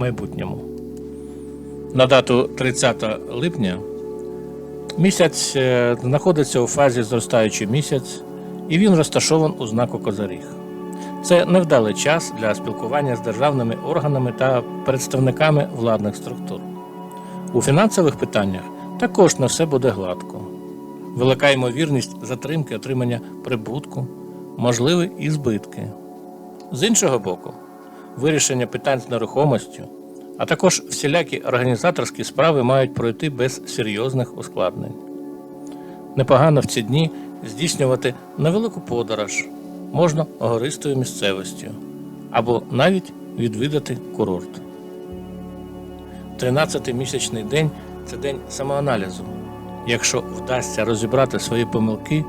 майбутньому. На дату 30 липня місяць е, знаходиться у фазі зростаючий місяць, і він розташований у знаку Козаріг. Це невдалий час для спілкування з державними органами та представниками владних структур. У фінансових питаннях також не все буде гладко. Велика ймовірність затримки отримання прибутку, можливі і збитки. З іншого боку, вирішення питань з нерухомостю, а також всілякі організаторські справи мають пройти без серйозних ускладнень. Непогано в ці дні здійснювати невелику подорож, можна гористою місцевостю або навіть відвідати курорт. 13-й місячний день це день самоаналізу. Якщо вдасться розібрати свої помилки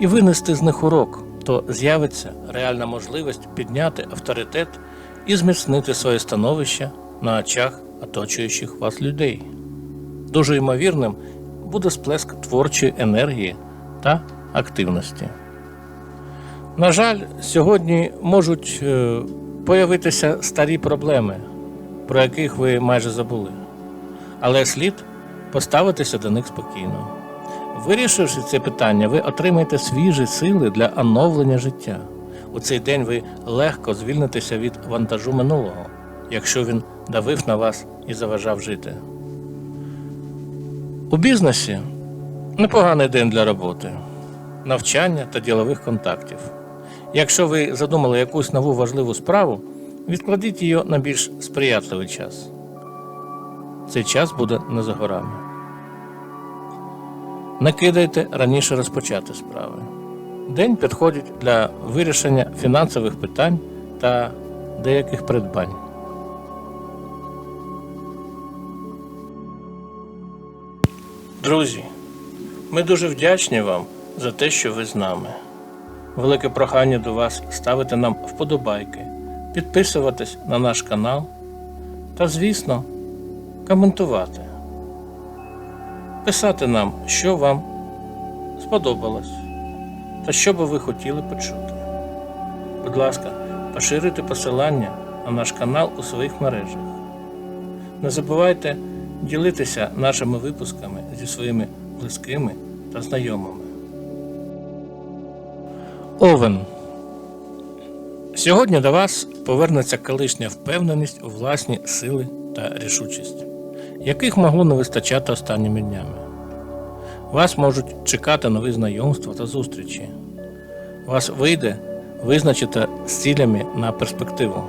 і винести з них урок, то з'явиться реальна можливість підняти авторитет і зміцнити своє становище на очах оточуючих вас людей. Дуже ймовірним буде сплеск творчої енергії та активності. На жаль, сьогодні можуть е, появитися старі проблеми, про яких ви майже забули, але слід поставитися до них спокійно. Вирішивши це питання, ви отримаєте свіжі сили для оновлення життя. У цей день ви легко звільнитеся від вантажу минулого, якщо він давив на вас і заважав жити. У бізнесі непоганий день для роботи, навчання та ділових контактів. Якщо ви задумали якусь нову важливу справу, відкладіть її на більш сприятливий час. Цей час буде не за горами. Не кидайте раніше розпочати справи. День підходить для вирішення фінансових питань та деяких придбань. Друзі, ми дуже вдячні вам за те, що ви з нами. Велике прохання до вас ставити нам вподобайки, підписуватись на наш канал та, звісно, коментувати. Писати нам, що вам сподобалось та що би ви хотіли почути. Будь ласка, поширюйте посилання на наш канал у своїх мережах. Не забувайте ділитися нашими випусками зі своїми близькими та знайомими. Овен. Сьогодні до вас повернеться колишня впевненість у власні сили та рішучість, яких могло не вистачати останніми днями. Вас можуть чекати нові знайомства та зустрічі. Вас вийде визначити з цілями на перспективу.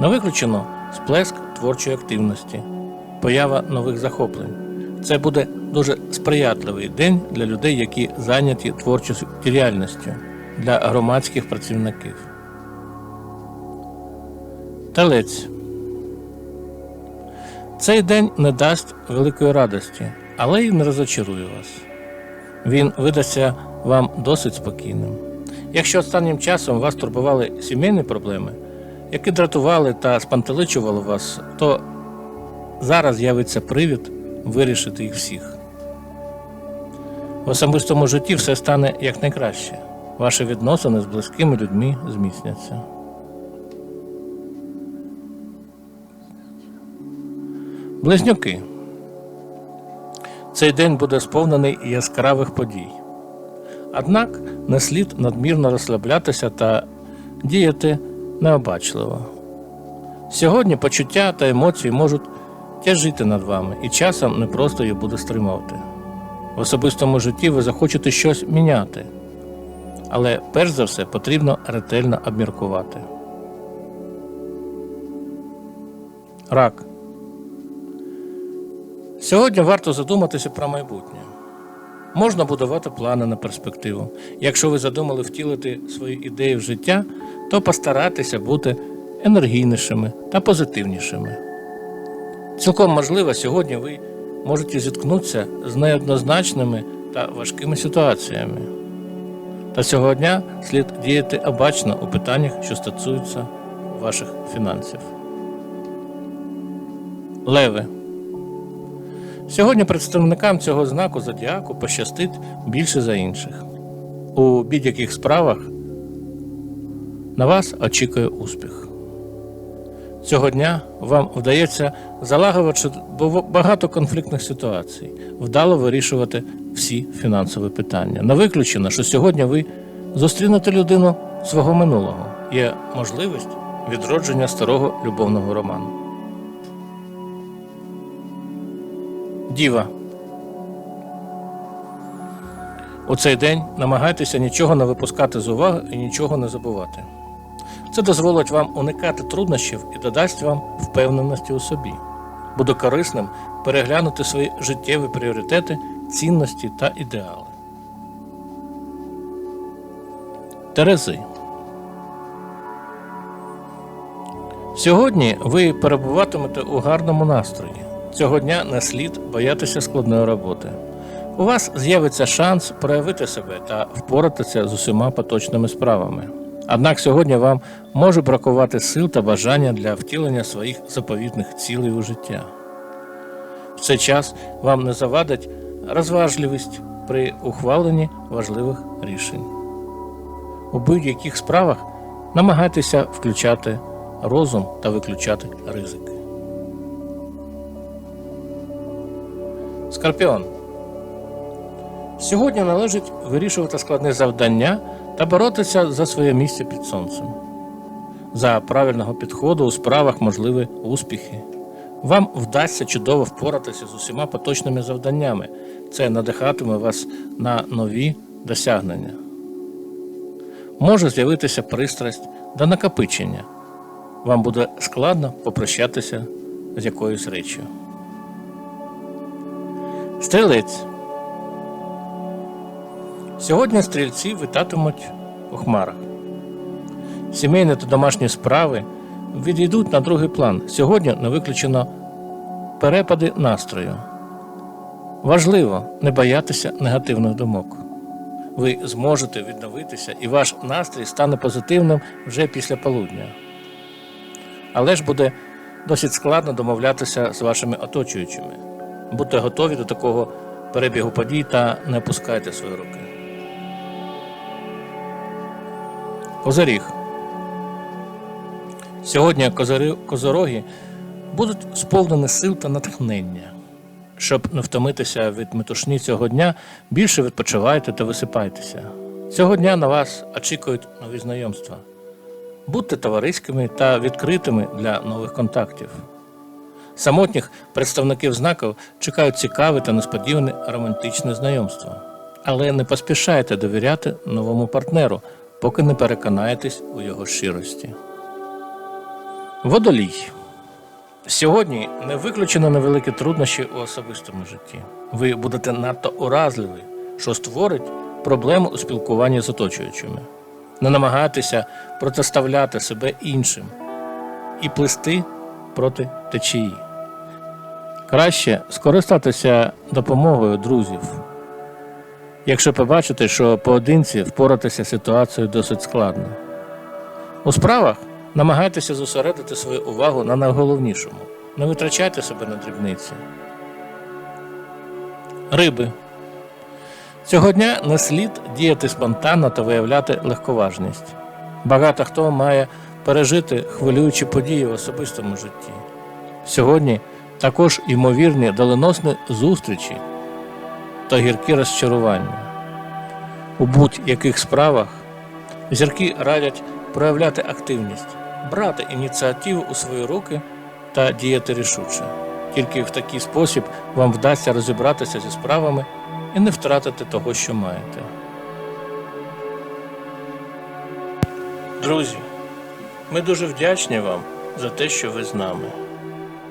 Не виключено сплеск творчої активності, поява нових захоплень. Це буде дуже сприятливий день для людей, які зайняті творчою діяльністю, для громадських працівників. Телець. Цей день не дасть великої радості, але й не розочарує вас. Він видасться вам досить спокійним. Якщо останнім часом вас турбували сімейні проблеми, які дратували та спантеличували вас, то зараз з'явиться привід вирішити їх всіх. В особистому житті все стане якнайкраще. Ваші відносини з близькими людьми зміцняться. Близнюки. Цей день буде сповнений яскравих подій. Однак не слід надмірно розслаблятися та діяти необачливо. Сьогодні почуття та емоції можуть тяжити над вами, і часом не просто їх буде стримувати. В особистому житті ви захочете щось міняти, але перш за все потрібно ретельно обміркувати. Рак. Сьогодні варто задуматися про майбутнє. Можна будувати плани на перспективу. Якщо ви задумали втілити свої ідеї в життя, то постарайтеся бути енергійнішими та позитивнішими. Цілком можливо, сьогодні ви можете зіткнутися з неоднозначними та важкими ситуаціями. Та цього дня слід діяти обачно у питаннях, що стосуються ваших фінансів. Леви. Сьогодні представникам цього знаку зодіаку пощастить більше за інших. У будь-яких справах на вас очікує успіх. Цього дня вам вдається залагодити багато конфліктних ситуацій, вдало вирішувати всі фінансові питання. Не виключено, що сьогодні ви зустрінете людину свого минулого. Є можливість відродження старого любовного роману. Діва. У цей день намагайтеся нічого не випускати з уваги і нічого не забувати. Це дозволить вам уникати труднощів і додасть вам впевненості у собі. Буде корисним переглянути свої життєві пріоритети, цінності та ідеали. Терези. Сьогодні ви перебуватимете у гарному настрої. Цього дня не слід боятися складної роботи. У вас з'явиться шанс проявити себе та впоратися з усіма поточними справами. Однак сьогодні вам може бракувати сил та бажання для втілення своїх заповітних цілей у життя. В цей час вам не завадить розважливість при ухваленні важливих рішень. У будь-яких справах намагайтеся включати розум та виключати ризики. Скорпіон. Сьогодні належить вирішувати складні завдання та боротися за своє місце під сонцем. За правильного підходу у справах можливі успіхи. Вам вдасться чудово впоратися з усіма поточними завданнями. Це надихатиме вас на нові досягнення. Може з'явитися пристрасть до накопичення. Вам буде складно попрощатися з якоюсь реччю. Стрілець. Сьогодні стрільці витатимуть у хмарах. Сімейні та домашні справи відійдуть на другий план. Сьогодні не виключено перепади настрою. Важливо не боятися негативних думок. Ви зможете відновитися, і ваш настрій стане позитивним вже після полудня. Але ж буде досить складно домовлятися з вашими оточуючими. Будьте готові до такого перебігу подій та не опускайте свої руки. Козиріг. Сьогодні козороги будуть сповнені сил та натхнення. Щоб не втомитися від метушні цього дня, більше відпочивайте та висипайтеся. Цього дня на вас очікують нові знайомства. Будьте товариськими та відкритими для нових контактів. Самотніх представників знаків чекають цікаві та несподівані романтичні знайомства. Але не поспішайте довіряти новому партнеру, поки не переконаєтесь у його щирості. Водолій. Сьогодні не виключено невеликі труднощі у особистому житті. Ви будете надто уразливі, що створить проблему у спілкуванні з оточуючими. Не намагайтеся протиставляти себе іншим і плисти проти течії. Краще скористатися допомогою друзів. Якщо побачите, що поодинці впоратися з ситуацією досить складно. У справах намагайтеся зосередити свою увагу на найголовнішому. Не витрачайте себе на дрібниці. Риби. Цього дня не слід діяти спонтанно та виявляти легковажність. Багато хто має пережити хвилюючі події в особистому житті. Сьогодні також ймовірні доленосні зустрічі та гіркі розчарування. У будь-яких справах зірки радять проявляти активність, брати ініціативу у свої руки та діяти рішуче. Тільки в такий спосіб вам вдасться розібратися зі справами і не втратити того, що маєте. Друзі, ми дуже вдячні вам за те, що ви з нами.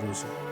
друзі!